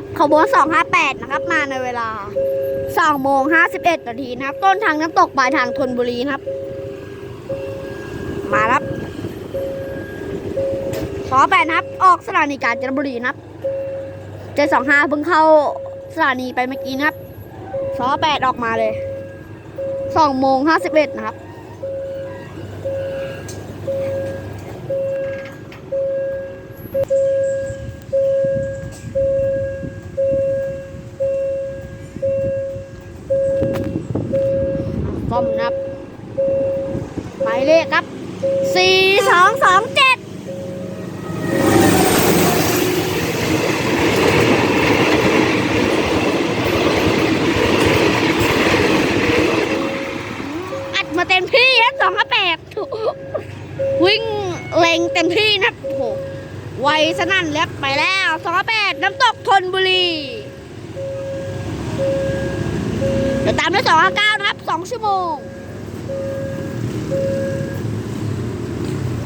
ครับขบวน258 นะครับ มาในเวลา2โมง51 นาทีนะครับ ต้นทางน้ำตกปลายทางธนบุรีนะครับ มาครับสอแปดครับ ออกสถานีกาญจนบุรีนะครับเจ็ดสองห้าเพิ่งเข้าสถานีไปเมื่อกี้นะครับสอแปดออกมาเลยสองโมงห้าสิบเอ็ดนะครับ มนะครับหมายเลขครับสี่สองสองเจ็ดอัดมาเต็มที่นะสองห้าแปดวิ่งเล็งเต็มที่นะโอ้โหไวสนั่นแล้วไปแล้วสองห้าแปดน้ำตกทนบุรีเดี๋ยวตามด้วยสองห้าเก้า